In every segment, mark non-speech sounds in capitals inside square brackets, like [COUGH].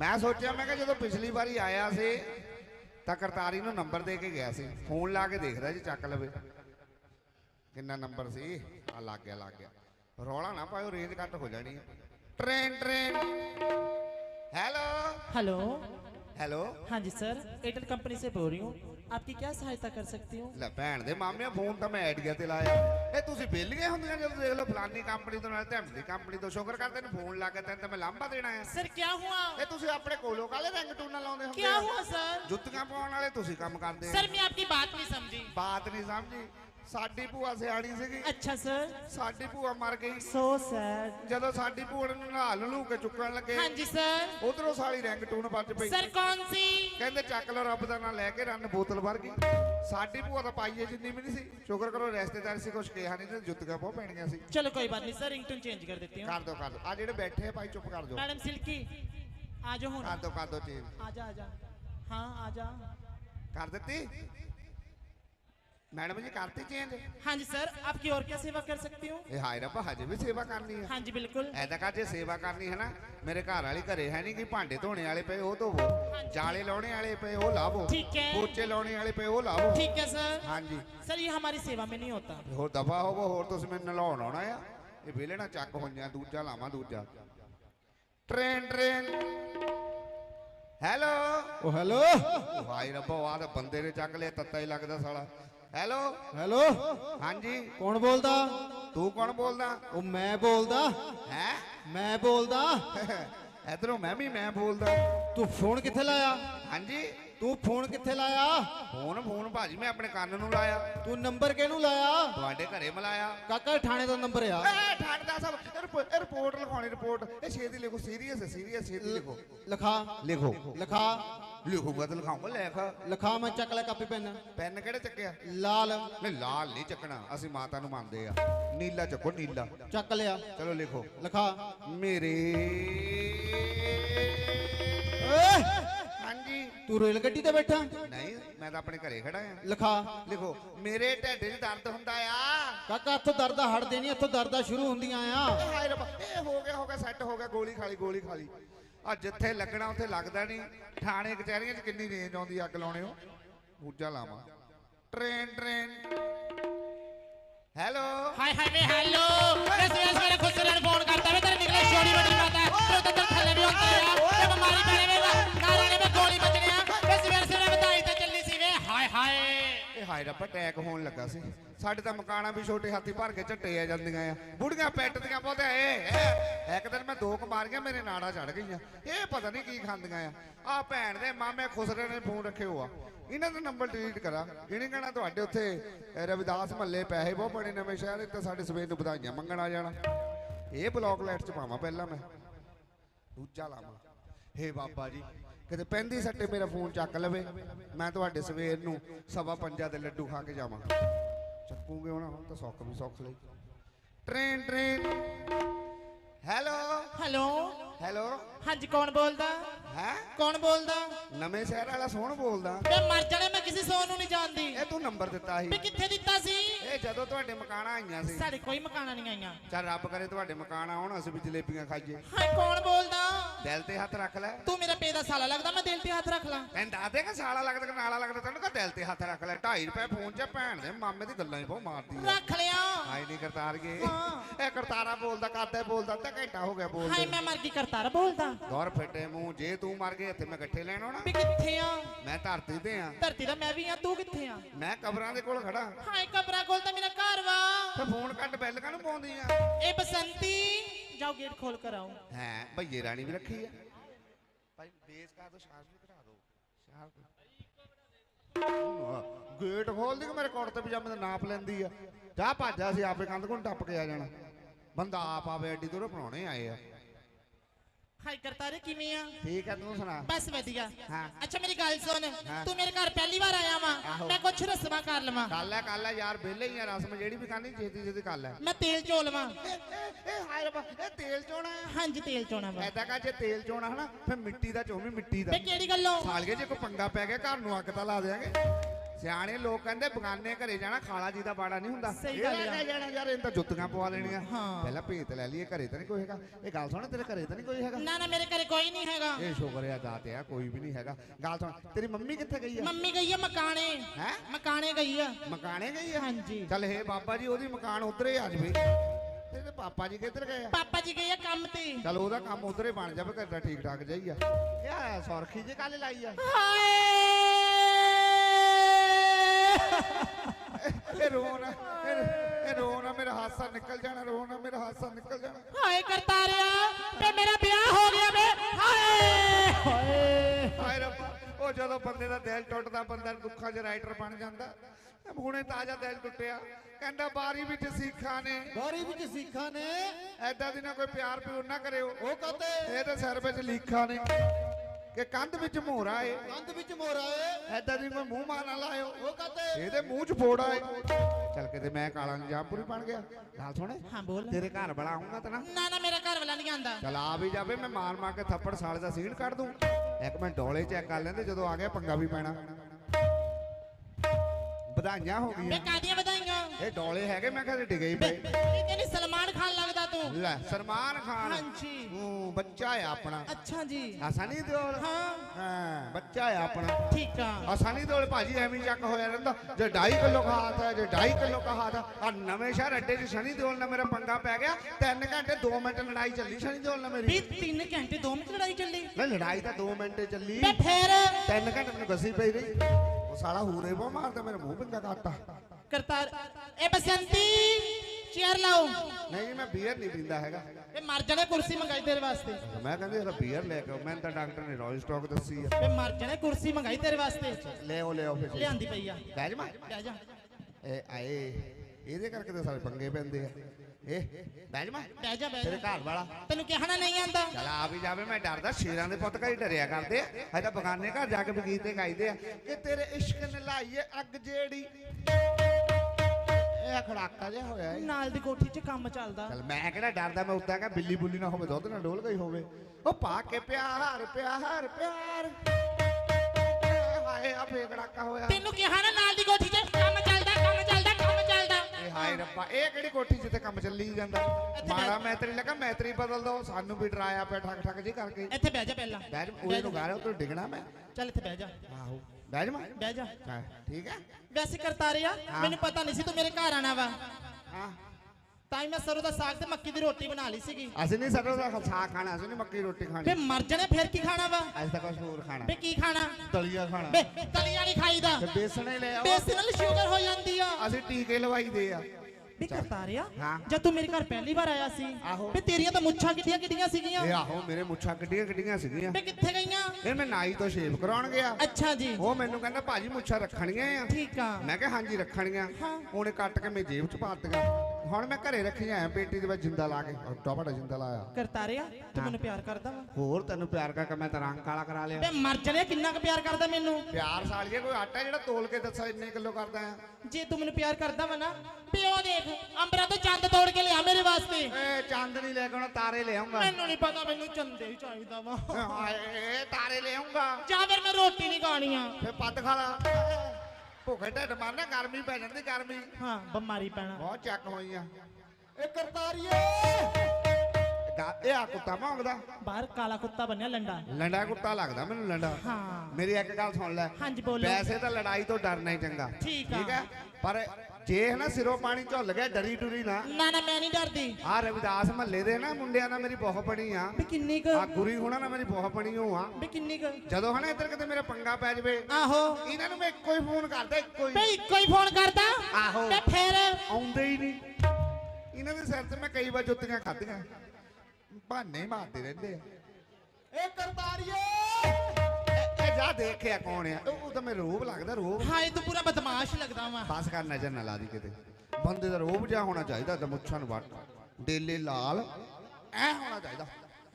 ਮੈਂ ਸੋਚਿਆ ਮੈਂ ਕਿਹਾ ਜਦੋਂ ਪਿਛਲੀ ਵਾਰੀ ਆਇਆ ਸੀ ਤਾਂ ਕਰਤਾਰੀ ਨੂੰ ਨੰਬਰ ਦੇ ਕੇ ਗਿਆ ਸੀ ਫੋਨ ਲਾ ਕੇ ਦੇਖਦਾ ਜੀ ਚੱਕ ਲਵੇ ਕਿੰਨਾ ਨੰਬਰ ਸੀ ਆ ਲੱਗ ਗਿਆ ਲੱਗ ਗਿਆ ਰੌਲਾ ਨਾ ਪਾਇਓ ਰੇਂਜ ਕੱਟ ਹੋ ਜਾਣੀ ਹੈ train train hello hello hello हाँ जी सर एयरटेल कंपनी से बोल रही हूँ आपकी क्या सहायता कर सकती हूँ ਲੈ ਭੈਣ ਦੇ ਮਾਮਿਆਂ ਫੋਨ ਤਾਂ ਮੈਂ ਆਈਡੀਆ ਤੇ ਲਾਇਆ ਇਹ ਤੁਸੀਂ ਬਿੱਲ ਗਏ ਹੁੰਦੀਆਂ ਜਦੋਂ ਦੇਖ ਲਓ ਫਲਾਨੀ ਕੰਪਨੀ ਤੋਂ ਨਾਲ ਧਮਦੀ ਕੰਪਨੀ ਤੋਂ ਸ਼ੁਕਰ ਕਰ ਤੈਨੂੰ ਫੋਨ ਲਾ ਕੇ ਤੈਨੂੰ ਤਾਂ ਮੈਂ ਲਾਂਭਾ ਦੇਣਾ ਆ सर क्या हुआ ਇਹ ਤੁਸੀਂ ਆਪਣੇ ਕੋਲੋਂ ਕਾਲੇ ਰੰਗ ਟੂਨਾ ਲਾਉਂਦੇ ਹੁੰਦੇ क्या ਆ? हुआ सर ਜੁੱਤੀਆਂ ਪਾਉਣ ਵਾਲੇ ਤੁਸੀਂ ਕੰਮ ਕਰਦੇ ਆ सर मैं आपकी बात नहीं समझी ਬਾਤ ਨਹੀਂ ਸਮਝੀ ਸਾਡੀ ਭੂਆ ਸਿਆਣੀ ਸੀਗੀ। ਅੱਛਾ ਸਰ ਸਾਡੀ ਭੂਆ ਮਰ ਗਈ। ਸੋ ਸੈਡ ਜਦੋਂ ਸਾਡੀ ਭੂਆ ਨੂੰ ਨਹਾ ਲੂ ਕੇ ਚੁੱਕਣ ਲੱਗੇ ਹਾਂਜੀ ਸਰ ਉਧਰੋਂ ਸਾਲੀ ਰਿੰਗ ਟੂਨ ਵੱਜ ਪਈ। ਸਰ ਕੌਣ ਸੀ? ਕਹਿੰਦੇ ਚੱਕ ਲਓ ਰੱਬ ਦਾ ਨਾਂ ਲੈ ਕੇ ਰੰਨ ਬੋਤਲ ਵਰ ਗਈ। ਸਾਡੀ ਭੂਆ ਤਾਂ ਪਾਈਏ ਜਿੰਨੀ ਵੀ ਨਹੀਂ ਸੀ। ਸ਼ੁਕਰ ਕਰੋ ਰਿਸ਼ਤੇਦਾਰ ਸੀ ਕੁਛ ਕਿਹਾ ਨਹੀਂ ਤੇ ਜੁੱਤੀਆਂ ਬਹੁਤ ਪੈਣੀਆਂ ਸੀ। ਚਲੋ ਕੋਈ ਬਾਤ ਨਹੀਂ ਸਰ ਰਿੰਗਟੋਨ ਚੇਂਜ ਕਰ ਦਿੱਤੀ ਹਾਂ ਕਰ ਦੋ ਕਰ ਦੋ। ਆ ਜਿਹੜੇ ਬੈਠੇ ਆ ਭਾਈ ਚੁੱਪ ਕਰ ਜਾਓ। ਮੈਡਮ ਸਿਲਕੀ ਆ ਹੁਣ। ਕਰ ਦੋ ਕਰ ਦੋ ਚੇਂਜ ਆ ਜਾ ਹਾਂ ਆ ਕਰ ਦਿੱਤੀ? ਮੈਡਮ ਜੀ ਕਰਤੀ ਚੇਂਜ हाँ जी सर आपकी और क्या सेवा कर सकती हूँ ਇਹ ਹਾਏ ਰੱਬਾ ਹਜੇ ਵੀ ਸੇਵਾ ਕਰਨੀ ਹੈ हाँ जी बिल्कुल ਐਦਾਂ ਕਰ ਜੇ ਸੇਵਾ ਕਰਨੀ ਹੈ ਨਾ ਮੇਰੇ ਘਰ ਵਾਲੀ ਘਰੇ ਹੈ ਨਹੀਂ ਕਿ ਭਾਂਡੇ ਧੋਣੇ ਵਾਲੇ ਪਏ ਉਹ ਧੋਵੋ ਜਾਲੇ ਲਾਉਣੇ ਵਾਲੇ ਪਏ ਉਹ ਲਾਵੋ ठीक है ਪੋਚੇ ਲਾਉਣੇ ਵਾਲੇ ਪਏ ਉਹ ਲਾਵੋ ठीक है सर ਹਾਂਜੀ सर ये हमारी सेवा में नहीं होता ਹੋਰ ਦਫਾ ਹੋਵੋ ਹੋਰ ਤੁਸੀਂ ਮੈਨੂੰ ਨਲਾਉਣ ਆਉਣਾ ਆ ਇਹ ਵੇਲੇ ਨਾ ਚੱਕ ਹੋਈਆਂ ਦੂਜਾ ਲਾਵਾਂ ਦੂਜਾ ਟ੍ਰੇਨ ਟ੍ਰੇਨ ਹੈਲੋ ਓ ਹੈਲੋ ਭਾਈ ਰੱਬਾ ਆਹ ਤਾਂ ਬੰਦੇ ਨੇ ਚੱਕ ਲਿਆ ਤੱਤਾ ਹੀ ਲੱਗਦਾ ਸਾਲਾ ਹੈਲੋ? ਹੈਲੋ? ਹਾਂਜੀ। ਕੌਣ ਬੋਲਦਾ? ਤੂੰ ਕੌਣ ਬੋਲਦਾ? ਉਹ ਮੈਂ ਬੋਲਦਾ। ਹੈ? ਮੈਂ ਬੋਲਦਾ। [LAUGHS] ਇਧਰੋਂ ਮੈਂ ਵੀ ਮੈਂ ਬੋਲਦਾ। ਤੂੰ ਫੋਨ ਕਿੱਥੇ ਲਾਇਆ? ਹਾਂਜੀ। ਤੂੰ ਫੋਨ ਕਿੱਥੇ ਲਾਇਆ? ਫੋਨ ਫੋਨ ਭਾਜੀ ਮੈਂ ਆਪਣੇ ਕੰਨ ਨੂੰ ਲਾਇਆ। ਤੂੰ ਨੰਬਰ ਕਿਹਨੂੰ ਲਾਇਆ? ਤੁਹਾਡੇ ਘਰੇ ਮਲਾਇਆ ਕਾਕਾ ਥਾਣੇ ਦਾ ਨੰਬਰ ਆ। ਏ ਠੰਡ ਦਾ ਸਭ ਇਹ ਰਿਪੋਰਟ ਲਿਖਾਉਣੀ ਰਿਪੋਰਟ। ਇਹ ਛੇਤੀ ਲਿਖੋ ਸੀਰੀਅਸ ਹੈ ਸੀਰੀਅਸ ਛੇਤੀ ਲਿਖੋ। ਲਿਖਾ। ਲਿਖੋ। ਲਿਖਾ। ਲਿਖੂਗਾ ਤਾਂ ਲਿਖਾਉਂਗਾ ਲਿਖ। ਲਿਖਾ ਮੈਂ ਚੱਕ ਲੈ ਕਾਪੀ ਪੈਨ। ਪੈਨ ਕਿਹੜੇ ਚੱਕਿਆ? ਲਾਲ। ਨਹੀਂ ਲਾਲ ਨਹੀਂ ਚੱਕਣਾ ਅਸੀਂ ਮਾਤਾ ਨੂੰ ਮੰਨਦੇ ਆ। ਨੀਲਾ ਚੱਕੋ ਨੀਲਾ। ਚੱਕ ਲਿਆ। ਚਲੋ ਲਿਖੋ। ਲਿਖਾ। ਮੇਰੇ ਏ! ਹਾਂਜੀ ਤੂੰ ਰੇਲ ਗੱਡੀ ਤੇ ਬੈਠਾ? ਨਹੀਂ ਮੈਂ ਤਾਂ ਆਪਣੇ ਘਰੇ ਖੜਾ ਆ ਲਿਖਾ। ਲਿਖੋ ਮੇਰੇ ਢਿੱਡ 'ਚ ਦਰਦ ਹੁੰਦਾ ਆ। ਕਾਕਾ ਇੱਥੋਂ ਦਰਦਾਂ ਹਟਦੇ ਨਹੀਂ ਇੱਥੋਂ ਦਰਦਾਂ ਸ਼ੁਰੂ ਹੁੰਦੀਆਂ ਆ। ਹਾਏ ਰੱਬਾ ਇਹ ਹੋ ਗਿਆ ਹੋ ਗਿਆ ਸੈੱਟ ਹੋ ਗਿਆ ਗੋਲੀ ਖਾਲੀ ਗੋਲੀ ਖਾਲੀ ਆ ਜਿੱਥੇ ਲੱਗਣਾ ਉੱਥੇ ਲੱਗਦਾ ਨਹੀਂ। ਥਾਣੇ ਕਚਹਿਰੀਆਂ 'ਚ ਕਿੰਨੀ ਰੇਂਜ ਆਉਂਦੀ ਅੱਗ ਲਾਉਣਿਓ ਬੂਜਾ ਲਾਵਾਂ। Train train. ਹੈਲੋ? ਹਾਏ ਹਾਏ ਵੇ ਹੈਲੋ। ਮੈਂ ਸਵੇਰੇ ਸਵੇਰੇ ਖੁਸਰਨ ਫੋਨ ਕਰਦਾ ਵੇ ਤੇਰੇ ਨਿਕਲੇ ਛੋੜੀ ਬਟਨ ਪਾਤਾ ਤੇ ਤੇਰੇ ਥੱਲੇ ਵੀ ਹੁੰਦਾ ਆ। ਤੇ ਬਿਮਾਰੀ ਬਾਰੇ ਹਾਏ ਰੱਬਾ ਅਟੈਕ ਹੋਣ ਲੱਗਾ ਸੀ। ਸਾਡੇ ਤਾਂ ਮਕਾਨਾਂ ਵੀ ਛੋਟੇ ਹਾਥੀ ਭਰ ਕੇ ਝੱਟੇ ਆ ਜਾਂਦੀਆਂ ਆ। ਬੁੜੀਆਂ ਪੈਟਦੀਆਂ ਬਹੁਤੇ ਏ ਇੱਕ ਦਿਨ ਮੈਂ ਦੋ ਕੁ ਮੇਰੇ ਨਾੜਾ ਚੜ ਗਈਆਂ। ਇਹ ਪਤਾ ਨਹੀਂ ਕੀ ਖਾਂਦੀਆਂ ਆ। ਆ ਭੈਣ ਦੇ ਮਾਮੇ ਖੁਸਰੇ ਨੇ ਫੋਨ ਰੱਖੇ ਹੋਆ ਇਹਨਾਂ ਦਾ ਨੰਬਰ ਡਿਲੀਟ ਕਰਾ। ਇਹਨੇ ਕਹਿਣਾ ਤੁਹਾਡੇ ਉੱਥੇ ਰਵਿਦਾਸ ਮਹੱਲੇ ਪੈਸੇ ਬਹੁਤ ਬਣੇ ਨਵੇਂ ਸ਼ਹਿਰ ਇੱਥੇ ਸਾਡੇ ਸਵੇਰ ਨੂੰ ਵਧਾਈਆਂ ਮੰਗਣ ਆ ਜਾਣਾ। ਇਹ ਬਲੌਕ ਲਾਈਟ ਚ ਪਾਵਾਂ ਪਹਿਲਾਂ ਮੈਂ। ਦੂਜਾ ਲਾਵਾਂ। ਹੇ ਬਾਬਾ ਜੀ ਕਿਤੇ ਪੈਂਦੀ ਸੱਟੇ ਮੇਰਾ ਫੋਨ ਚੱਕ ਲਵੇ ਮੈਂ ਤੁਹਾਡੇ ਸਵੇਰ ਨੂੰ ਸਵਾ ਪੰਜਾ ਦੇ ਲੱਡੂ ਖਾ ਕੇ ਜਾਵਾਂ। ਚੱਕੂਗੇ ਹੁਣ ਤਾਂ ਸੌਖ ਵੀ ਸੌਖ ਲਈ। Train train. Hello? Hello? Hello? ਹਾਂਜੀ ਕੌਣ ਬੋਲਦਾ? ਹੈ? ਕੌਣ ਬੋਲਦਾ? ਨਵੇਂ ਸ਼ਹਿਰ ਵਾਲਾ ਸੋਹਣ ਬੋਲਦਾ। ਤੇ ਮਰ ਜਾਣੇ ਮੈਂ ਕਿਸੇ ਸੋਹਣ ਨੂੰ ਨਹੀਂ ਜਾਣਦੀ। ਇਹ ਤੂੰ ਨੰਬਰ ਦਿੱਤਾ ਸੀ। ਵੀ ਕਿੱਥੇ ਦਿੱਤਾ ਸੀ? ਇਹ ਜਦੋਂ ਤੁਹਾਡੇ ਮਕਾਨ ਆਈਆਂ ਸੀ। ਸਾਡੇ ਕੋਈ ਮਕਾਨਾਂ ਨਹੀਂ ਆਈਆਂ। ਚੱਲ ਰੱਬ ਕਰੇ ਤੁਹਾਡੇ ਮਕਾਨ ਆਉਣ ਅਸੀਂ ਵੀ ਜਲੇਬੀਆਂ ਖਾਈਏ। ਹਾਂ ਕੌਣ ਬੋਲਦਾ? ਦਿਲ ਤੇ ਹੱਥ ਰੱਖ ਲੈ। ਤੂੰ ਮੇਰਾ ਪੇ ਦਾ ਸਾਲਾ ਲੱਗਦਾ ਮੈਂ ਦਿਲ ਤੇ ਹੱਥ ਰੱਖ ਲਾਂ। ਤੈਨੂੰ ਦੱਸ ਦੇ ਕਿ ਸਾਲਾ ਲੱਗਦਾ ਕਿ ਨਾਲਾ ਲੱਗਦਾ ਤੈਨੂੰ ਕਹ ਦਿਲ ਤੇ ਹੱਥ ਰੱਖ ਲੈ। 2.5 ਰੁਪਏ ਫੋਨ 'ਚ ਭੈਣ ਦੇ ਮਾਮੇ ਦੀ ਗੱਲਾਂ ਹੀ ਬਹੁਤ ਮਾਰਦੀ ਆ। ਰੱਖ ਲਿਆ। ਆਈ ਨਹੀਂ ਕਰਤਾਰ ਗਏ ਹਾਂ। ਇਹ ਕਰਤਾਰਾ ਬੋਲਦਾ ਕਰਦਾ ਬੋਲਦਾ ਤਾਂ ਘੰਟਾ ਹੋ ਗਿਆ ਹਾਏ ਬੋਲਦੇ ਮੈਂ ਮਰ ਗਈ ਕਰਤਾਰ ਬੋਲਦਾ। ਦੌਰ ਫੱਟੇ ਮੂੰਹ ਜੇ ਤੂੰ ਮਰ ਗਏ ਇੱਥੇ ਮੈਂ ਇਕੱਠੇ ਲੈਣ ਆਉਣਾ। ਵੀ ਕਿੱਥੇ ਆ? ਮੈਂ ਧਰਤੀ ਤੇ ਆ। ਧਰਤੀ ਦਾ ਮੈਂ ਵੀ ਆ ਤੂੰ ਕਿੱਥੇ ਆ? ਮੈਂ ਕਬਰਾਂ ਦੇ ਕੋਲ ਖੜਾ। ਹਾਏ ਕਬਰਾਂ ਕੋਲ ਤਾਂ ਮੇਰਾ ਘਰ ਵਾ। ਤੇ ਫੋਨ ਕੱਟ ਬੈਲ ਕਾਹਨੂੰ ਪਾਉਂਦੀ ਆ। ਇਹ ਬਸੰਤੀ ਜਾਓ ਗੇਟ ਖੋਲ ਕਰ ਆਓ ਹੈ ਭਈਏ ਰਾਣੀ ਵੀ ਰੱਖੀ ਆ। ਭਾਈ ਬੇਸ ਕਰ ਦੋ ਸ਼ਾਰ ਵੀ ਘਟਾ ਦੋ। ਸ਼ਾਰ ਗੇਟ ਖੋਲਦੀ ਕਿ ਮੇਰੇ ਕੋਟ ਤੇ ਪਜਾਮੇ ਦਾ ਨਾਪ ਲੈਂਦੀ ਆ? ਜਾ ਭਾਜਾ ਸੀ ਆਪੇ ਕੰਧ ਕੋਲ ਟੱਪ ਕੇ ਆ ਜਾਣਾ। ਬੰਦਾ ਆਪ ਆਵੇ ਐਡੀ ਦੂਰੋਂ ਬਣਾਉਣੇ ਆਏ ਆ। ਹਾਏ ਕਰਤਾਰੇ ਕਿਵੇਂ ਆ? ਠੀਕ ਹੈ ਤੂੰ ਸੁਣਾ। ਬਸ ਵਧੀਆ। ਹਾਂ। ਅੱਛਾ ਮੇਰੀ ਗੱਲ ਸੁਣ। ਹਾਂ। ਤੂੰ ਮੇਰੇ ਘਰ ਪਹਿਲੀ ਵਾਰ ਆਇਆ ਵਾ। ਆਹੋ। ਮੈਂ ਕੁਛ ਰਸਮਾਂ ਕਰ ਲਵਾਂ। ਕੱਲ ਹੈ ਕੱਲ ਹੈ ਯਾਰ ਵਿਹਲੇ ਹੀ ਆ ਰਸਮ ਜਿਹੜੀ ਵੀ ਕਰਨੀ ਛੇਤੀ ਛੇਤੀ ਕੱਲ ਹੈ ਮੈਂ ਤੇਲ ਚੋ ਲਵਾਂ। ਇਹ ਹਾਏ ਰੱਬਾ ਇਹ ਤੇਲ ਚੋਣਾ ਹਾਂਜੀ ਤੇਲ ਚੋਣਾ ਵਾ। ਐਦਾਂ ਕਾ ਜੇ ਤੇਲ ਚੋਣਾ ਹਨਾ ਫਿਰ ਮਿੱਟੀ ਦਾ ਚੋਵੀਂ ਮਿੱਟੀ ਦਾ। ਵੇ ਕਿਹੜੀ ਗੱਲੋਂ? ਸਾਲਗੇ ਜੇ ਕੋਈ ਪੰਗਾ ਪੈ ਗਿਆ ਘਰ ਨੂੰ ਅੱਗ ਤਾਂ ਲਾ ਦੇਾਂਗੇ ਸਿਆਣੇ ਲੋਕ ਕਹਿੰਦੇ ਬਗਾਨੇ ਘਰੇ ਜਾਣਾ ਖਾਲਾ ਜੀ ਦਾ ਬਾੜਾ ਨਹੀਂ ਹੁੰਦਾ। ਸਹੀ ਇਹ ਗੱਲ ਲੈ ਆ। ਕੇ ਜਾਣਾ ਯਾਰ ਇਹਨਾਂ ਤਾਂ ਜੁੱਤੀਆਂ ਪਵਾ ਲੈਣੀਆਂ। ਹਾਂ। ਪਹਿਲਾਂ ਭੇਤ ਲੈ ਲਈਏ ਘਰੇ ਤਾਂ ਨਹੀਂ ਕੋਈ ਹੈਗਾ। ਇਹ ਗੱਲ ਸੁਣ ਤੇਰੇ ਘਰੇ ਤਾਂ ਨਹੀਂ ਕੋਈ ਹੈਗਾ? ਨਾ ਨਾ ਮੇਰੇ ਘਰੇ ਕੋਈ ਨਹੀਂ ਹੈਗਾ। ਇਹ ਸ਼ੁਕਰ ਆ ਦਾਤੇ ਆ ਕੋਈ ਵੀ ਨਹੀਂ ਹੈਗਾ। ਗੱਲ ਸੁਣ ਤੇਰੀ ਮੰਮੀ ਕਿੱਥੇ ਗਈ ਆ? ਮੰਮੀ ਗਈ ਆ ਮਕਾਣੇ ਹੈਂ? ਮਕਾਣੇ ਗਈ ਆ। ਮਕਾਨੇ ਗਈ ਆ? ਹਾਂਜੀ। ਚੱਲ ਹੇ ਬਾਬਾ ਜੀ ਉਹਦੀ ਮਕਾਨ ਉਧਰ ਆ ਜਵੇ ਤੇਰੇ ਪਾਪਾ ਜੀ ਕਿੱਧਰ ਗਏ ਆ? ਪਾਪਾ ਜੀ ਗਏ ਆ ਕੰਮ ਤੇ। ਚੱਲ ਉਹਦਾ ਕੰਮ ਉਧਰ ਬਣ ਜਾਵੇ ਘਰ ਠੀਕ ਠਾਕ ਜਾਈਆ ਇਹ ਸੌਰਖੀ ਜੇ ਕੱਲ ਲਾਈ ਆ। ਹਾਏ! ਇਹ ਰੋਣਾ ਇਹ ਰੋਣਾ ਮੇਰਾ ਹਾਸਾ ਨਿਕਲ ਜਾਣਾ ਰੋਣਾ ਮੇਰਾ ਹਾਸਾ ਨਿਕਲ ਜਾਣਾ। ਹਾਏ ਕਰਤਾਰਿਆ ਤੇ ਮੇਰਾ ਵਿਆਹ ਹੋ ਗਿਆ ਵੇ ਹਾਏ। ਹਾਏ ਹਾਏ ਰੱਬਾ ਉਹ ਜਦੋਂ ਬੰਦੇ ਦਾ ਦਿਲ ਟੁੱਟਦਾ ਬੰਦਾ ਦੁੱਖਾਂ 'ਚ ਰਾਈਟਰ ਬਣ ਜਾਂਦਾ। ਹੁਣੇ ਤਾਜ਼ਾ ਦਿਲ ਟੁੱਟਿਆ। ਕਹਿੰਦਾ ਬਾਰੀ ਵਿੱਚ ਸਿੱਖਾਂ ਨੇ। ਗੌਰੀ ਵਿੱਚ ਸਿੱਖਾਂ ਨੇ। ਐਦਾਂ ਦੀ ਨਾ ਕੋਈ ਪਿਆਰ ਪਿਉਰ ਨਾ ਕਰਿਓ। ਉਹ ਕਹਤੇ? ਇਹ ਤਾਂ ਸਿਰ ਵਿੱਚ ਲੀਖਾਂ ਨੇ। ਕਿ ਕੰਧ ਵਿੱਚ ਮੋਹਰਾ ਏ ਕੰਧ ਵਿੱਚ ਮੋਰਾ ਏ ਐਦਾਂ ਦੀ ਕੋਈ ਮੂੰਹ ਮਾਰ ਨਾ ਲਾਇਓ ਉਹ ਕਹਤੇ ਇਹਦੇ ਮੂੰਹ 'ਚ ਫੋੜਾ ਏ ਚੱਲ ਕਿਤੇ ਮੈਂ ਕਾਲਾ ਨਿਜਾਮਪੁਰੀ ਬਣ ਗਿਆ। ਗੱਲ ਸੁਣੇ। ਹਾਂ ਬੋਲ। ਤੇਰੇ ਘਰ ਬੜਾ ਆਉਂਗਾ ਤਾਂ ਨਾ। ਨਾ ਨਾ ਮੇਰਾ ਘਰ ਵਾਲਾ ਨਹੀਂ ਆਂਦਾ ਚਲ ਆ ਵੀ ਜਾਵੇ ਮੈਂ ਮਾਰ ਮਾਰ ਕੇ ਥੱਪੜ ਸਾਲ ਦਾ ਸੀਨ ਕੱਢ ਦੂੰ। ਇੱਕ ਮਿੰਟ ਡੋਲੇ ਚੈੱਕ ਕਰ ਲੈਂਦੇ ਜਦੋਂ ਆ ਗਿਆ ਪੰਗਾ ਵੀ ਪੈਣਾ। ਵਧਾਈਆਂ ਹੋ ਗਈਆਂ। ਕਾਦੀਆਂ ਵਧਾਈਆਂ? ਇਹ ਡੋਲੇ ਹੈਗੇ ਮੈਂ ਕਿਹਾ ਡਿਗੇ ਹੀ ਪਏ ਤੇਰੀ ਸਲਮਾਨ ਖਾਨ ਲੱਗਦਾ ਤੂੰ। ਲੈ ਸਲਮਾਨ ਖਾਨ। ਹਾਂਜੀ। ਹੂੰ ਬੱਚਾ ਆ ਆਪਣਾ। ਅੱਛਾ ਜੀ। ਹਸਨੀ ਦਿਓਲ? ਹਾਂ। ਹਾਂ ਬੱਚਾ ਆ ਆਪਣਾ। ਠੀਕ ਆ। ਹਸਨੀ ਦਿਓਲ ਭਾਜੀ ਐਵੇਂ ਚੱਕ ਹੋਇਆ ਰਹਿੰਦਾ। ਜੇ 2.5 ਕਿਲੋ ਹੱਥ ਹੈ ਜੇ 2.5 ਕਿਲੋ ਹੈ ਆ ਨਵੇਂ ਸ਼ਹਿਰ ਅੱਡੇ 'ਚ ਸਨੀ ਦਿਓਲ ਨਾਲ ਮੇਰਾ ਪੰਗਾ ਪੈ ਗਿਆ। 3 ਘੰਟੇ 2 ਮਿੰਟ ਲੜਾਈ ਚੱਲੀ ਸਨੀ ਦਿਓਲ ਨਾਲ ਮੇਰੀ। ਵੀ 3 ਘੰਟੇ 2 ਮਿੰਟ ਲੜਾਈ ਚੱਲੀ। ਨਹੀਂ ਲੜਾਈ ਤਾਂ 2 ਮਿੰਟ ਚੱਲੀ। ਵੇ ਫੇਰ 3 ਘੰਟੇ ਮੈਨੂੰ ਗੱਸੀ ਪਈ ਰਹੀ। ਸਾਲਾ ਹੂਰੇ ਬੋ ਮਾਰਦਾ ਮੇਰੇ ਮੂੰਹ ਪਿੰਗਾ ਕਾਟਾ ਕਰਤਾਰ ਇਹ ਬਸੰਤੀ ਚੇਅਰ ਲਾਓ। ਨਹੀਂ ਮੈਂ ਬੀਅਰ ਨਹੀਂ ਪੀਂਦਾ ਹੈਗਾ। ਵੇ ਮਰ ਜਾਣੇ ਕੁਰਸੀ ਮੰਗਾਈ ਤੇਰੇ ਵਾਸਤੇ। ਮੈਂ ਕਹਿੰਦੀ ਇਹਦਾ ਬੀਅਰ ਲੈ ਕੇ। ਮੈਨੂੰ ਤਾਂ ਡਾਕਟਰ ਨੇ ਰੋਇਲ ਸਟਾਕ ਦੱਸੀ ਆ। ਵੇ ਮਰ ਜਾਣੇ ਕੁਰਸੀ ਮੰਗਾਈ ਤੇਰੇ ਵਾਸਤੇ। ਲੈ ਆਓ ਲੈ ਆਓ ਫਿਰ। ਲਿਆਂਦੀ ਪਈ ਆ। ਬਹਿ ਜਾ। ਬਹਿ ਜਾ। ਇਹ ਆਏ ਇਹਦੇ ਕਰਕੇ ਤਾਂ ਸਾਰੇ ਪੰਗੇ ਪੈਂਦੇ ਆ। ਇਹ ਬਹਿ ਜਾ ਬਹਿ ਜਾ ਬਹਿ ਤੇਰੇ ਜਾ। ਘਰ ਵਾਲਾ। ਤੈਨੂੰ ਕਹਿਣਾ ਨਹੀਂ ਆਂਦਾ ਚਲ ਆ ਵੀ ਜਾਵੇ ਮੈਂ ਡਰਦਾ। ਸ਼ੇਰਾਂ ਦੇ ਪੁੱਤ ਕਈ ਡਰਿਆ ਕਰਦੇ ਆ। ਹਜੇ ਤਾਂ ਬਗਾਨੇ ਘਰ ਜਾ ਕੇ ਵੀ ਗੀਤੇ ਗਾਈਦੇ ਆ। ਕਿ ਤੇਰੇ ਇਸ਼ਕ ਨੇ ਲਾਈਏ ਅੱਗ ਜਿਹੜੀ। ਇਹ ਖੜਾਕਾ ਜਿਹਾ ਹੋਇਆ ਏ। ਨਾਲ ਦੀ ਕੋਠੀ 'ਚ ਕੰਮ ਚੱਲਦਾ। ਚਲ ਮੈਂ ਕਿਹੜਾ ਡਰਦਾ ਮੈਂ ਉੱਦਾਂ ਕਹਾਂ ਬਿੱਲੀ ਬੁੱਲੀ ਨਾ ਹੋਵੇ ਦੁੱਧ ਨਾ ਡੋਲ ਗਈ ਹੋਵੇ। ਉਹ ਪਾ ਕੇ ਪਿਆਰ ਪਿਆਰ ਪਿਆਰ। ਹਾਏ ਆ ਫੇਕੜਾਕਾ ਹੋਇਆ। ਤੈਨੂੰ ਕਿਹਾ ਨਾ ਨਾਲ ਦੀ ਕੋਠੀ 'ਚ ਇਹ ਹਾਏ ਰੱਬਾ ਇਹ ਕਿਹੜੀ ਕੋਠੀ ਜਿੱਥੇ ਕੰਮ ਚੱਲੀ ਜਾਂਦਾ? ਮਾੜਾ ਮੈਤਰੀ ਲੱਗਾ ਮੈਤਰੀ ਬਦਲ ਦੋ ਸਾਨੂੰ ਵੀ ਡਰਾਇਆ ਪਿਆ ਠੱਕ ਠੱਕ ਜੀ ਕਰਕੇ। ਇੱਥੇ ਬਹਿ ਜਾ ਪਹਿਲਾਂ। ਬੈਠ ਉਹਦੇ ਨੂੰ ਗਾਰੇ ਉੱਤੇ ਡਿੱਗਣਾ ਮੈਂ? ਚੱਲ ਇੱਥੇ ਬਹਿ ਜਾ। ਆਹੋ ਬੈਠ ਮੈਂ। ਬਹਿ ਜਾ। ਠੀਕ ਹੈ? ਵੈਸੇ ਕਰਤਾਰਿਆ ਹਾਂ। ਮੈਨੂੰ ਪਤਾ ਨਹੀਂ ਸੀ ਤੂੰ ਮੇਰੇ ਘਰ ਆਣਾ ਵਾ। ਹਾਂ। ਤਾਂ ਹੀ ਮੈਂ ਸਰੋਂ ਦਾ ਸਾਗ ਤੇ ਮੱਕੀ ਦੀ ਰੋਟੀ ਬਣਾ ਲਈ ਸੀਗੀ। ਅਸੀਂ ਨਹੀਂ ਸਰੋਂ ਦਾ ਸਾਗ ਖਾਣਾ ਅਸੀਂ ਨਹੀਂ ਮੱਕੀ ਦੀ ਰੋਟੀ ਖਾਣੀ। ਮਰ ਜਾਣੇ ਫਿਰ ਕੀ ਖਾਣਾ ਵਾ? ਅਸੀਂ ਤਾਂ ਕੁਝ ਹੋਰ ਖਾਣਾ। ਵੇ ਕੀ ਖਾਣਾ? ਦਲੀਆ ਖਾਣਾ। ਵੇ ਤਲੀਆਂ ਨਹੀਂ ਖਾਈਦਾ। ਤੇ ਬੇਸਣੇ ਲੈ ਆਓ। ਬੇਸਨ ਨਾਲ ਸ਼ੂਗਰ ਹੋ ਜਾਂਦੀ ਆ। ਅਸੀਂ ਟੀਕੇ ਲਵਾਈਦੇ ਆ। ਵੇ ਕਰਤਾਰਿਆ ਹਾਂ। ਜਦ ਤੂੰ ਮੇਰੇ ਘਰ ਪਹਿਲੀ ਵਾਰ ਆਇਆ ਸੀ। ਵੇ ਤੇਰੀਆਂ ਤਾਂ ਮੁੱਛਾਂ ਕਿੱਡੀਆਂ ਕਿੱਡੀਆਂ ਸੀਗੀਆਂ। ਇਹ ਆਹੋ ਮੇਰੇ ਮੁੱਛਾਂ ਕਿੱਡੀਆਂ ਕਿੱਡੀਆਂ ਸੀਗੀਆਂ। ਵੇ ਕਿੱਥੇ ਗਈਆਂ? ਇਹ ਮੈਂ ਨਾਈ ਤੋਂ ਸ਼ੇਵ ਕਰਾਉਣ ਗਿਆ। ਅੱਛਾ ਜੀ। ਉਹ ਮੈਨੂੰ ਕਹਿੰਦਾ ਭਾਜੀ ਮੁੱਛਾਂ ਰੱਖਣੀਆਂ ਆ। ਠੀਕ ਆ। ਮੈਂ ਕਿਹਾ ਹਾਂਜੀ ਰੱਖਣੀਆਂ। ਹਾਂ। ਉਹਨੇ ਕੱਟ ਕੇ ਮੈਂ ਜੇਬ ਚ ਪਾ ਦਿੱਤੀਆਂ। ਹੁਣ ਮੈਂ ਘਰੇ ਰੱਖੀਆਂ ਐ ਪੇਟੀ ਦੇ ਵਿੱਚ ਜਿੰਦਾ ਲਾ ਕੇ। ਅੱਡਾ ਵੱਡਾ ਜਿੰਦਾ ਲਾਇਆ। ਕਰਤਾਰਿਆ ਤੂੰ ਮੈਨੂੰ ਪਿਆਰ ਕਰਦਾ ਵਾ। ਹੋਰ ਤੈਨੂੰ ਪਿਆਰ ਕਰਕੇ ਮੈਂ ਤਾਂ ਰੰਗ ਕਾਲਾ ਕਰਾ ਲਿਆ। ਵੇ ਮਰ ਜਾਣੇ ਕਿੰਨਾ ਕੁ ਪਿਆਰ ਕਰਦਾ ਮੈਨੂੰ? ਪਿਆਰ ਸਾਲੀਏ ਕੋਈ ਆਟਾ ਜਿਹੜਾ ਤੋਲ ਕੇ ਦੱਸਾ ਇੰਨੇ ਕਿਲੋ ਕਰਦਾ ਆ ਜੇ ਤੂੰ ਮੈਨੂੰ ਪਿਆਰ ਕਰਦਾ ਵਾ ਨਾ ਉਹ ਦੇਖ ਅੰਬਰਾਂ ਤੋਂ ਚੰਦ ਤੋੜ ਕੇ ਲਿਆ ਮੇਰੇ ਵਾਸਤੇ। ਏ ਚੰਦ ਨਹੀਂ ਲੈ ਕੇ ਆਉਣਾ ਤਾਰੇ ਲੈ ਆਉਂਗਾ ਮੈਨੂੰ ਨਹੀਂ ਪਤਾ ਮੈਨੂੰ ਚੰਦੇ ਹੀ ਚਾਹੀਦਾ ਵਾ। ਹਾਏ ਤਾਰੇ ਲੈ ਆਉਂਗਾ ਜਾਂ ਫਿਰ ਮੈਂ ਰੋਟੀ ਨਹੀਂ ਖਾਣੀ ਆ। ਫੇ ਪੱਤ ਖਾ ਲਾ। ਭੁੱਖੇ ਢਿੱਡ ਮਾਰਨਾ ਗਰਮੀ ਪੈ ਜਾਂਦੀ ਗਰਮੀ। ਹਾਂ ਬਿਮਾਰੀ ਪੈਣਾ। ਬਹੁਤ ਚੱਕ ਹੋਈਆਂ ਇਹ ਕਰਤਾਰੀਏ। ਗਾ- ਇਹ ਆ ਕੁੱਤਾ ਮੰਗਦਾ ਬਾਹਰ ਕਾਲਾ ਕੁੱਤਾ ਬੰਨਿਆ ਲੰਡਾ। ਲੰਡਾ ਕੁੱਤਾ ਲੱਗਦਾ ਮੈਨੂੰ ਲੰਡਾ। ਹਾਂ। ਮੇਰੀ ਇੱਕ ਗੱਲ ਸੁਣ ਲੈ। ਹਾਂਜੀ ਬੋਲੋ। ਵੈਸੇ ਤਾਂ ਲੜਾਈ ਤੋਂ ਡਰਨਾ ਹੀ ਚੰਗਾ। ਠੀਕ ਆ। ਠੀਕ ਹੈ ਪਰ ਜੇ ਹੈ ਨਾ ਸਿਰੋਂ ਪਾਣੀ ਝੁੱਲ ਗਿਆ ਡਰੀ ਟੁਰੀ ਨਾ। ਨਾ ਨਾ ਮੈਂ ਨਹੀਂ ਡਰਦੀ। ਆ ਰਵਿਦਾਸ ਮਹੱਲੇ ਦੇ ਨਾ ਮੁੰਡਿਆਂ ਨਾਲ ਮੇਰੀ ਬਹੁਤ ਬਣੀ ਆ। ਵੀ ਕਿੰਨੀ ਕੁ ਆ ਗੁਰੀ ਹੋਣਾ ਨਾਲ ਮੇਰੀ ਬਹੁਤ ਬਣੀ ਹੋ ਆ। ਵੀ ਕਿੰਨੀ ਕੁ ਜਦੋਂ ਹਨਾ ਇੱਧਰ ਕਿਤੇ ਮੇਰਾ ਪੰਗਾ ਪੈ ਜਾਵੇ ਆਹੋ। ਇਹਨਾਂ ਨੂੰ ਮੈਂ ਇੱਕੋ ਹੀ ਫੋਨ ਕਰਦਾ ਇੱਕੋ ਹੀ। ਇੱਕੋ ਹੀ ਫੋਨ ਕਰਦਾ। ਆਹੋ। ਤੇ ਫਿਰ ਆਉਂਦੇ ਹੀ ਨਹੀਂ। ਇਹਨਾਂ ਦੇ ਸਿਰ ਤੇ ਮੈਂ ਕਈ ਵਾਰ ਜੁੱਤੀਆਂ ਖਾਧੀਆਂ। ਬਹਾਨੇ ਮਾਰਦੇ ਰਹਿੰਦੇ ਆ। ਇਹ ਕਰਤਾਰੀਏ ਜਾ ਦੇਖਿਆ ਕੌਣ ਆ? ਉਹ ਉਹ ਤਾਂ ਮੇਰੇ ਰੋਬ ਲੱਗਦਾ ਰੋਬ ਹਾਏ ਤੂੰ ਪੂਰਾ ਬਦਮਾਸ਼ ਲੱਗਦਾ ਵਾ। ਬਸ ਕਰ ਨਜ਼ਰ ਨਾ ਲਾ ਦੀ ਕਿਤੇ। ਬੰਦੇ ਦਾ ਰੋਬ ਜਾ ਹੋਣਾ ਚਾਹੀਦਾ ਤੇ ਮੁੱਛਾਂ ਨੂੰ ਵੱਟ। ਡੇਲੇ ਲਾਲ ਐ ਹੋਣਾ ਚਾਹੀਦਾ।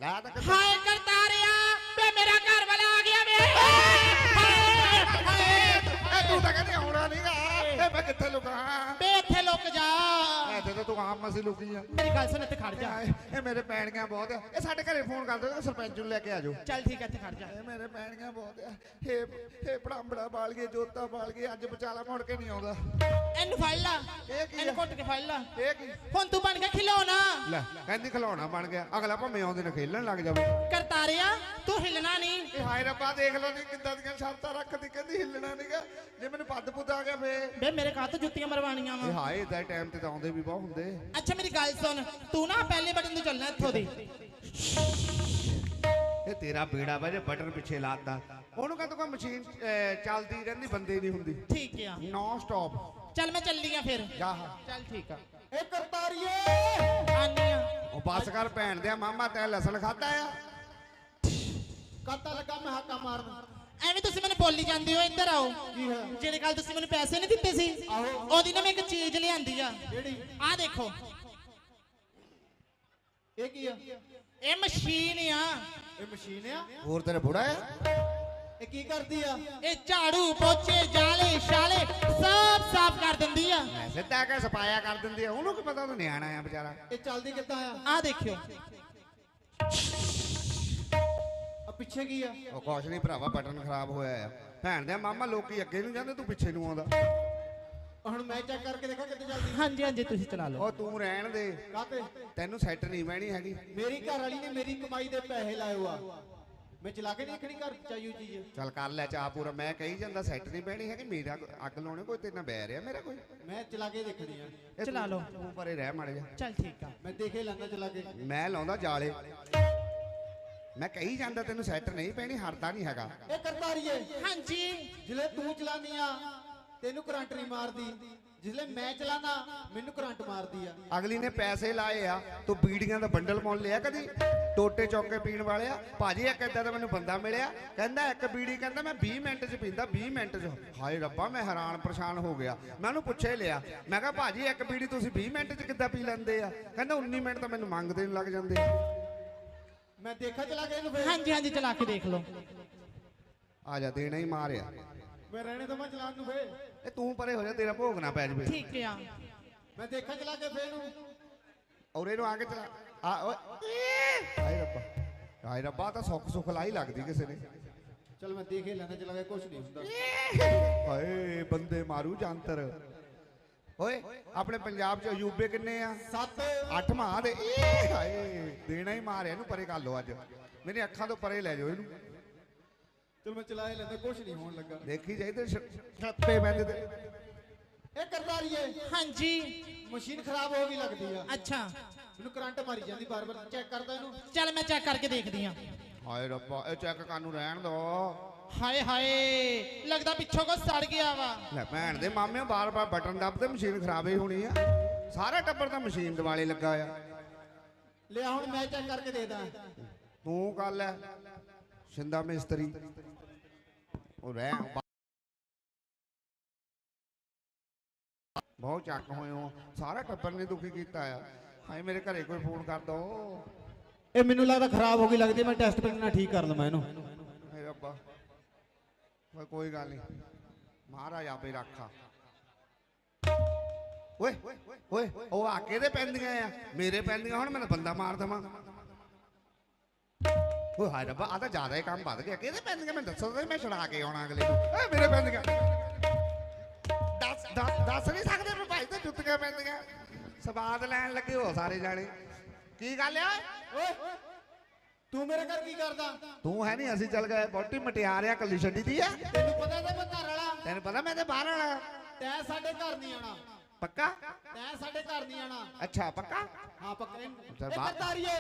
ਲਾ ਤਾਂ ਕਿਤੇ ਹਾਏ ਕਰਤਾਰਿਆ ਵੇ ਮੇਰਾ ਘਰ ਵਾਲਾ ਆ ਗਿਆ ਵੇ। ਹਾਏ ਹਾਏ ਇਹ ਤੂੰ ਤਾਂ ਕਹਿੰਦੇ ਆਉਣਾ ਨਹੀਂਗਾ ਇਹ ਮੈਂ ਕਿੱਥੇ ਲੁਕਾਂ? ਵੇ ਇੱਥੇ ਲੁਕ ਜਾ। ਐ ਤੇ ਤਾਂ ਤੂੰ ਤੂੰ ਆਪ ਮਸੀ ਲੁਕੀ ਆ। ਮੇਰੀ ਗੱਲ ਸੁਣ ਇੱਥੇ ਖੜ ਜਾ। ਹਾਏ, ਇਹ ਮੇਰੇ ਪੈਣੀਆਂ ਬਹੁਤ ਆ। ਇਹ ਸਾਡੇ ਘਰੇ ਫੋਨ ਕਰ ਦਿਓ ਸਰਪੰਚ ਨੂੰ ਲੈ ਕੇ ਆ ਜਾਓ। ਚੱਲ ਠੀਕ ਹੈ ਇੱਥੇ ਖੜ ਜਾ। ਇਹ ਮੇਰੇ ਪੈਣੀਆਂ ਬਹੁਤ ਆ। ਹੇ ਹੇ ਪੜਾਂਬੜਾ ਬਾਲ ਗਏ ਜੋਤਾ ਬਾਲ ਗਏ ਅੱਜ ਬਚਾਲਾ ਮੁੜ ਕੇ ਨਹੀਂ ਆਉਂਦਾ। ਇਹਨੂੰ ਫੜ ਲਾ। ਇਹ ਕੀ ਆ? ਇਹਨੂੰ ਘੁੱਟ ਕੇ ਫੜ ਲਾ। ਇਹ ਕੀ? ਹੁਣ ਤੂੰ ਬਣ ਗਿਆ ਖਿਲੌਣਾ। ਲੈ ਕਹਿੰਦੀ ਖਿਲੌਣਾ ਬਣ ਗਿਆ। ਅਗਲਾ ਭਾਵੇਂ ਆਉਂਦੇ ਨੇ ਖੇਲਣ ਲੱਗ ਜਾਵੇ। ਕਰਤਾਰਿਆ ਤੂੰ ਹਿੱਲਣਾ ਨਹੀਂ। ਇਹ ਹਾਏ ਰੱਬਾ ਦੇਖ ਲਓ ਨੀ ਕਿੱਦਾਂ ਦੀਆਂ ਸ਼ਰਤਾਂ ਰੱਖਦੀ ਕਹਿੰਦੀ ਹਿੱਲਣਾ ਨਹੀਂਗਾ ਜੇ ਮੈਨੂੰ ਪੱਦ ਪੁੱਦ ਆ ਗਿਆ ਫੇ ਬੇ ਮੇਰੇ ਕਾਹ ਤੋਂ ਜੁੱਤੀਆਂ ਮਰਵਾਣੀਆਂ ਇਹ ਵਾ ਹਾਏ ਇਦਾਂ ਟਾਈਮ ਤੇ ਤਾਂ ਆਉਂਦੇ ਵੀ ਬਹੁਤ ਹੁੰਦੇ। ਅੱਛਾ ਮੇਰੀ ਗੱਲ ਸੁਣ। ਤੂੰ ਨਾ ਪਹਿਲੇ ਬਟਨ ਤੋਂ ਚੱਲਣਾ ਇੱਥੋਂ ਦੀ। ਇਹ ਤੇਰਾ ਬੇੜਾ ਵਾ ਜੇ ਬਟਨ ਪਿੱਛੇ ਲਾਤਾ ਉਹਨੂੰ ਕਹਿੰਦਾ ਕੋਈ ਮਸ਼ੀਨ ਅਹ, ਚੱਲਦੀ ਰਹਿੰਦੀ ਬੰਦੇ ਨਹੀਂ ਹੁੰਦੀ। ਠੀਕ ਆ। ਨੌਨ ਸਟਾਪ ਚੱਲ ਮੈਂ ਚੱਲੀ ਆ ਫਿਰ। ਜਾ। ਚੱਲ ਠੀਕ ਆ। ਇਹ ਕਰਤਾਰੀਏ! ਆਨੀ ਆ। ਉਹ ਬੱਸ ਕਰ ਭੈਣ ਦੇ ਮਾਮਾ ਤੈਂ ਲਸਣ ਖਾਦਾ ਆ? ਕਾਤਾ ਲੱਗਾ ਮੈਂ ਹਾਕਾ ਮਾਰਨ। ਐਵੇਂ ਤੁਸੀਂ ਮੈਨੂੰ ਬੋਲੀ ਜਾਂਦੇ ਹੋ ਇੱਧਰ ਆਓ। ਕੀ ਹੈ? ਜਿਹੜੇ ਕੱਲ ਤੁਸੀਂ ਮੈਨੂੰ ਪੈਸੇ ਨਹੀਂ ਦਿੱਤੇ ਸੀ ਆਹੋ। ਉਹਦੀ ਨਾ ਮੈਂ ਇੱਕ ਚੀਜ਼ ਲਿਆਂਦੀ ਆ। ਕਿਹੜੀ? ਆਹ ਦੇਖੋ। ਇਹ ਕੀ ਆ? ਇਹ ਮਸ਼ੀਨ ਆ। ਇਹ ਮਸ਼ੀਨ ਆ? ਹੋਰ ਤੇਰੇ ਬੁੜਾ ਆ? ਇਹ ਕੀ ਕਰਦੀ ਆ? ਇਹ ਝਾੜੂ ਪੋਚੇ ਜਾਲੇ ਛਾਲੇ ਸਭ ਸਾਫ਼ ਕਰ ਦਿੰਦੀ ਆ। ਮੈਂ ਸਿੱਧਾ ਕਹਿ ਸਪਾਇਆ ਕਰ ਦਿੰਦੀ ਆ। ਉਹਨੂੰ ਕੀ ਪਤਾ ਉਹ ਨਿਆਣਾ ਆ ਵਿਚਾਰਾ। ਇਹ ਚੱਲਦੀ ਕਿੱਦਾਂ ਆ? ਆਹ ਦੇਖਿਓ। ਆ ਪਿੱਛੇ ਕੀ ਆ? ਉਹ ਕੁਛ ਨਹੀਂ ਭਰਾਵਾ ਬਟਨ ਖਰਾਬ ਹੋਇਆ ਆ। ਭੈਣ ਦੇ ਮਾਮਾ ਲੋਕੀ ਅੱਗੇ ਨੂੰ ਜਾਂਦੇ ਤੂੰ ਪਿੱਛੇ ਨੂੰ ਆਉਂਦਾ। ਹੁਣ ਮੈਂ ਚੈੱਕ ਕਰਕੇ ਦੇਖਾਂ ਕਿੱਥੇ ਚੱਲਦੀ। ਹਾਂਜੀ ਹਾਂਜੀ ਤੁਸੀਂ ਚਲਾ ਲਓ। ਉਹ ਤੂੰ ਰਹਿਣ ਦੇ। ਕਾਤੇ ਤੈਨੂੰ ਸੈੱਟ ਨਹੀਂ ਬਹਿਣੀ ਹੈਗੀ। ਮੇਰੀ ਘਰ ਵਾਲੀ ਨੇ ਮੇਰੀ ਕਮਾਈ ਦੇ ਪੈਸੇ ਲਾਏ ਆ ਮੈਂ ਚਲਾ ਕੇ ਦੇਖਣੀ ਘਰ ਚਾਹੀਓ ਚੀਜ਼। ਚੱਲ ਕਰ ਲੈ ਚਾਹ ਪੂਰਾ ਮੈਂ ਕਹੀ ਜਾਂਦਾ ਸੈੱਟ ਨਹੀਂ ਬਹਿਣੀ ਹੈਗੀ ਮੇਰਾ ਅੱਗ ਲਾਉਣੇ ਕੋਈ ਤੇਰੇ ਨਾਲ ਬਹਿ ਰਿਹਾ ਮੇਰਾ ਕੋਈ। ਮੈਂ ਚਲਾ ਕੇ ਦੇਖਣੀ ਆ। ਇਹ ਚਲਾ ਲਓ। ਤੂੰ ਪਰੇ ਰਹਿ ਮਾੜੇ ਜਾ ਚੱਲ ਠੀਕ ਆ। ਮੈਂ ਦੇਖੇ ਲੈਣਾ ਚਲਾ ਕੇ। ਮੈਂ ਲਾਉਂਦਾ ਜਾਲੇ। ਮੈਂ ਕਹੀ ਜਾਂਦਾ ਤੈਨੂੰ ਸੈੱਟ ਨਹੀਂ ਪੈਣੀ ਹਟਦਾ ਨਹੀਂ ਹੈਗਾ। ਇਹ ਕਰਤਾਰੀਏ ਹਾਂਜੀ। ਜਿਲੇ ਤੂੰ ਚਲਾਨੀ ਆ ਤੈਨੂੰ ਕਰੰਟ ਨਹੀਂ ਮਾਰਦੀ। ਜਿਲੇ ਮੈਂ ਚਲਾਨਾ ਮੈਨੂੰ ਕਰੰਟ ਮਾਰਦੀ ਆ। ਅਗਲੀ ਨੇ ਪੈਸੇ ਲਾਏ ਆ ਤੂੰ ਬੀੜੀਆਂ ਦਾ ਬੰਡਲ ਮੁੱਲ ਲਿਆ ਕਦੀ? ਟੋਟੇ ਚੌਕੇ ਪੀਣ ਵਾਲਿਆ? ਭਾਜੀ ਇੱਕ ਏਦਾਂ ਦਾ ਮੈਨੂੰ ਬੰਦਾ ਮਿਲਿਆ ਕਹਿੰਦਾ ਇੱਕ ਬੀੜੀ ਕਹਿੰਦਾ ਮੈਂ 20 ਮਿੰਟ 'ਚ ਪੀਂਦਾ 20 ਮਿੰਟ 'ਚ। ਹਾਏ ਰੱਬਾ ਮੈਂ ਹੈਰਾਨ ਪਰੇਸ਼ਾਨ ਹੋ ਗਿਆ। ਮੈਂ ਉਹਨੂੰ ਪੁੱਛੇ ਲਿਆ। ਮੈਂ ਕਿਹਾ ਭਾਜੀ ਇੱਕ ਬੀੜੀ ਤੁਸੀਂ 20 ਮਿੰਟ 'ਚ ਕਿੱਦਾਂ ਪੀ ਲੈਂਦੇ ਆ? ਕਹਿੰਦਾ 19 ਮਿੰਟ ਤਾਂ ਮੈਨੂੰ ਮੰਗਦੇ ਨੂੰ ਲੱਗ ਜਾਂਦੇ। ਆ ਮੈਂ ਦੇਖਾ ਚਲਾ ਕੇ ਇਹਨੂੰ ਫੇਰ। ਹਾਂਜੀ ਹਾਂਜੀ ਚਲਾ ਕੇ ਦੇਖ ਲਓ। ਆ ਜਾ ਦੇਣਾ ਹੀ ਮਾਰਿਆ। ਮੈਂ ਰਹਿਣੇ ਤਾਂ ਮੈਂ ਚਲਾਉਣ ਨੂੰ ਫੇਰ। ਇਹ ਤੂੰ ਪਰੇ ਹੋ ਜਾ ਤੇਰਾ ਭੋਗ ਨਾ ਪੈ ਜਵੇ। ਠੀਕ ਆ। ਮੈਂ ਦੇਖਾ ਚਲਾ ਕੇ ਫੇਰ ਨੂੰ ਔਰ ਇਹਨੂੰ ਆ ਕੇ ਚਲਾ ਆ ਓਏ। ਹਾਏ ਰੱਬਾ। ਹਾਏ ਰੱਬਾ ਤਾਂ ਸੁੱਖ ਸੁੱਖ ਲਾਈ ਲੱਗਦੀ ਕਿਸੇ ਨੇ। ਚਲ ਮੈਂ ਦੇਖੇ ਲੈਣਾ ਚਲਾ ਕੇ ਕੁਝ ਨਹੀਂ ਹੁੰਦਾ। ਹਾਏ ਬੰਦੇ ਮਾਰੂ ਜੰਤਰ। ਓਏ ਆਪਣੇ ਪੰਜਾਬ ਚ ਅਯੂਬੇ ਕਿੰਨੇ ਆ? ਸੱਤ। ਅੱਠ ਮਾਂ ਦੇ। ਏ ਹਾਏ ਦੇਣਾ ਹੀ ਮਾਰਿਆ ਇਹਨੂੰ ਪਰੇ ਕਰ ਲੋ ਅੱਜ। ਮੇਰੀ ਅੱਖਾਂ ਤੋਂ ਪਰੇ ਲੈ ਜਾਓ ਇਹਨੂੰ। ਚਲ ਮੈਂ ਚਲਾ ਹੀ ਲੈਂਦਾ ਕੁਝ ਨਹੀਂ ਹੋਣ ਲੱਗਾ। ਦੇਖੀ ਜਾਈਦੇ ਛੱਪੇ ਬੰਦੇ ਤੇ ਇਹ ਕਰਤਾਰੀਏ। ਹਾਂਜੀ। ਮਸ਼ੀਨ ਖਰਾਬ ਹੋ ਗਈ ਲੱਗਦੀ ਆ। ਅੱਛਾ। ਮੈਨੂੰ ਕਰੰਟ ਮਾਰੀ ਜਾਂਦੀ ਬਾਰ ਬਾਰ ਚੈੱਕ ਕਰਦਾ ਇਹਨੂੰ। ਚੱਲ ਮੈਂ ਚੈੱਕ ਕਰਕੇ ਦੇਖਦੀ ਆ। ਹਾਏ ਰੱਬਾ ਇਹ ਚੈੱਕ ਕਰਨ ਨੂੰ ਰਹਿਣ ਦੋ। ਹਾਏ ਹਾਏ ਲੱਗਦਾ ਪਿੱਛੋਂ ਕੋ ਸੜ ਗਿਆ ਵਾ। ਲੈ ਭੈਣ ਦੇ ਮਾਮੇ ਬਾਰ-ਬਾਰ ਬਟਨ ਦੱਬਦੇ ਮਸ਼ੀਨ ਖਰਾਬ ਹੀ ਹੋਣੀ ਆ। ਸਾਰਾ ਟੱਬਰ ਤਾਂ ਮਸ਼ੀਨ ਦਿਵਾਲੇ ਲੱਗਾ ਆ। ਲਿਆ ਹੁਣ ਮੈਂ ਚੈੱਕ ਕਰਕੇ ਦੇਖਦਾ। ਤੂੰ ਗੱਲ ਐ ਸ਼ਿੰਦਾ ਮਿਸਤਰੀ। ਉਹ ਰਹਿ ਬਹੁਤ ਚੱਕ ਹੋਏ ਹੋ। ਸਾਰਾ ਟੱਬਰ ਨੇ ਦੁਖੀ ਕੀਤਾ ਆ। ਹਾਏ ਮੇਰੇ ਘਰੇ ਕੋਈ ਫੋਨ ਕਰ ਦੋ। ਇਹ ਮੈਨੂੰ ਲੱਗਦਾ ਖਰਾਬ ਹੋ ਗਈ ਲੱਗਦੀ ਮੈਂ ਟੈਸਟ ਪਿੰਨ ਨਾਲ ਠੀਕ ਕਰ ਲਵਾਂ ਇਹਨੂੰ। ਹਾਏ ਰੱਬਾ ਓਏ ਕੋਈ ਗੱਲ ਨਹੀਂ ਮਹਾਰਾਜ ਆਪੇ ਰੱਖਾ। ਓਏ ਓਏ ਉਹ ਆ ਕਿਹਦੇ ਪੈਂਦੀਆਂ ਆ? ਮੇਰੇ ਪੈਂਦੀਆਂ ਹੁਣ ਮੈਨੂੰ ਬੰਦਾ ਮਾਰ ਦਵਾਂ। ਓਏ ਹਾਏ ਰੱਬਾ ਆ ਤਾਂ ਜ਼ਿਆਦਾ ਹੀ ਕੰਮ ਵੱਧ ਗਿਆ। ਕਿਹਦੇ ਪੈਂਦੀਆਂ ਮੈਂ ਦੱਸੋ ਤੇ ਮੈਂ ਛੁਡਾ ਕੇ ਆਉਣਾ ਅਗਲੇ ਨੂੰ। ਓਏ ਮੇਰੇ ਪੈਂਦੀਆਂ ਦੱਸ ਦੱਸ ਦੱਸ ਨਹੀਂ ਸਕਦੇ ਮੈਂ ਭਾਈ ਤੇ ਜੁੱਤੀਆਂ ਪੈਂਦੀਆਂ। ਸਵਾਦ ਲੈਣ ਲੱਗੇ ਹੋ ਸਾਰੇ ਜਾਣੇ। ਕੀ ਗੱਲ ਆ? ਓਏ ਤੂੰ ਮੇਰੇ ਘਰ ਕੀ ਕਰਦਾ? ਤੂੰ ਹੈ ਨਹੀਂ ਅਸੀਂ ਚੱਲ ਗਏ। ਬੋਟੀ ਮਟਿਆਰ ਆ ਕੱਲੀ ਛੱਡੀ ਦੀ ਆ। ਤੈਨੂੰ ਪਤਾ ਤਾਂ ਮੈਂ ਘਰ ਵਾਲਾ। ਤੈਨੂੰ ਪਤਾ ਮੈਂ ਤੇ ਬਾਹਰ ਵਾਲਾ। ਤੈਂ ਸਾਡੇ ਘਰ ਨਹੀਂ ਆਉਣਾ। ਪੱਕਾ? ਤੈਂ ਸਾਡੇ ਘਰ ਨਹੀਂ ਆਉਣਾ। ਅੱਛਾ ਪੱਕਾ? ਹਾਂ ਪੱਕਾ। ਇਹ। ਕਰਤਾਰੀਏ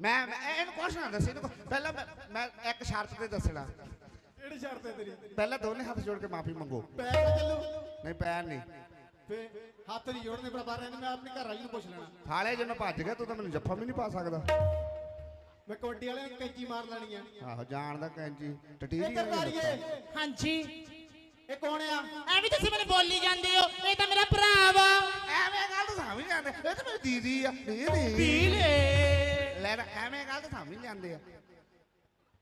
ਮੈਂ ਮੈਂ- ਇਹਨੂੰ ਕੁਛ ਨਾ ਦੱਸੀ ਇਹਨੂੰ ਕੁਛ- ਪਹਿਲਾਂ ਮੈਂ ਮੈਂ ਇੱਕ ਸ਼ਰਤ ਤੇ ਦੱਸਣਾ। ਕਿਹੜੀ ਸ਼ਰਤ ਹੈ ਤੇਰੀ? ਪਹਿਲਾਂ ਦੋਨੇ ਹੱਥ ਜੋੜ ਕੇ ਮਾਫੀ ਮੰਗੋ। ਪੈਰ ਨਾ ਚੱਲੂ। ਨਹੀਂ ਪੈਰ ਨਹੀਂ। ਫੇ ਹੱਥ ਨਹੀਂ ਜੋੜਨੇ ਪਰ ਬਾਹਰ ਰਹਿੰਦੇ ਮੈਂ ਆਪਣੀ ਘਰ ਵਾਲੀ ਨੂੰ ਪੁੱਛ ਲੈਣਾ। ਥਾਲੇ ਜੇ ਮੈਂ ਭੱਜ ਗਿਆ ਤੂੰ ਤਾਂ ਮੈਨੂੰ ਜੱਫਾ ਵੀ ਨਹੀਂ ਪਾ ਸਕਦਾ। ਮੈਂ ਕਬੱਡੀ ਵਾਲੇ ਨੂੰ ਕੈਂਚੀ ਮਾਰ ਲੈਣੀ ਆ। ਆਹੋ ਜਾਣਦਾ ਕੈਂਚੀ। ਇਹ ਟਟੀਰੀ ਕਰਤਾਰੀਏ ਹਾਂਜੀ। ਇਹ ਕੌਣ ਆ? ਐਵੇਂ ਤੁਸੀਂ ਮੈਨੂੰ ਬੋਲੀ ਜਾਂਦੇ ਹੋ ਇਹ ਤਾਂ ਮੇਰਾ ਭਰਾ ਵਾ। ਐਵੇਂ ਗੱਲ ਤਾਂ ਸਮਝ ਨਹੀਂ ਆਉਂਦੇ। ਇਹ ਤਾਂ ਮੇਰੀ ਦੀਦੀ ਆ। ਦੀਦੀ ਪੀਲੇ ਲੈ ਨਾ ਐਵੇਂ ਗੱਲ ਤਾਂ ਸਮਝ ਆਉਂਦੇ ਆ।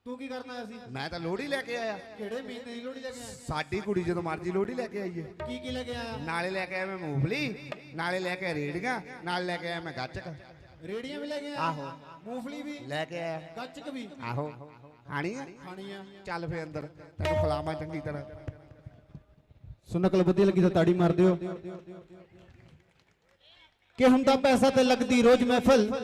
ਤੂੰ ਕੀ ਕਰਨ ਸੀ ਮੈਂ ਤਾਂ ਲੋਹੜੀ ਲੈ ਕੇ ਆਇਆ। ਕਿਹੜੇ ਮਹੀਨੇ ਦੀ ਲੋਹੜੀ ਲੈ ਕੇ ਆਇਆ? ਸਾਡੀ ਕੁੜੀ ਜਦੋਂ ਮਰਜ਼ੀ ਲੋਹੜੀ ਲੈ ਕੇ ਆਈਏ। ਕੀ ਕੀ ਲੈ ਕੇ ਆਇਆ? ਨਾਲੇ ਲੈ ਕੇ ਆਇਆ ਮੈਂ ਮੂੰਗਫਲੀ ਨਾਲੇ ਲੈ ਕੇ ਰੇੜੀਆਂ ਨਾਲ ਲੈ ਕੇ ਆਇਆ ਮੈਂ ਗੱਚਕ। ਰੇੜੀਆਂ ਵੀ ਲੈ ਕੇ ਆਇਆ? ਆਹੋ। ਮੂੰਗਫਲੀ ਵੀ? ਲੈ ਕੇ ਆਇਆ। ਗੱਚਕ ਵੀ? ਆਹੋ। ਖਾਣੀ ਆ? ਖਾਣੀ ਆ। ਚੱਲ ਫੇ ਅੰਦਰ। ਤੈਨੂੰ ਖਿਲਾਵਾਂ ਚੰਗੀ ਤਰ੍ਹਾਂ। ਸੋ ਨਕਲ ਵਧੀਆ ਲੱਗੀ ਤਾਂ ਤਾੜੀ ਮਾਰ ਦਿਓ। ਕਿ ਹੁੰਦਾ ਪੈਸਾ ਤੇ ਲੱਗਦੀ ਰੋਜ਼ ਮਹਿਫਲ।